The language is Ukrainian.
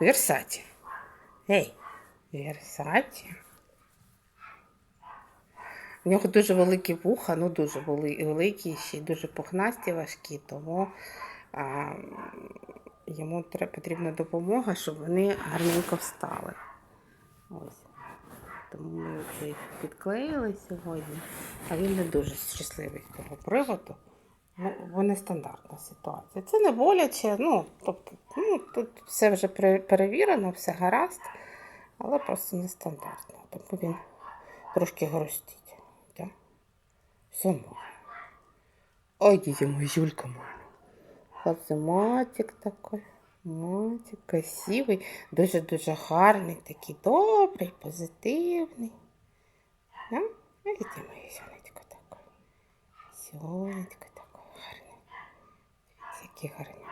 Версаті. Ей, Версаті. У нього дуже великі вуха, ну дуже великі, ще дуже пухнасті, важкі, тому а, йому потрібна допомога, щоб вони гарненько встали. Ось. Тому ми їх підклеїли сьогодні, а він не дуже щасливий з того приводу. Ну, бо нестандартна ситуація. Це не боляче, ну, тобто, все вже перевірено, все гаразд, але просто нестандартно. Тому він трошки грустить. Да? Сумує. Ой, мой, Юлька моя. Оце матик такий. Матик красивий, дуже-дуже гарний, такий добрий, позитивний. Да? Видите, моє сонечко таке. Сонечко таке гарне. Які гарні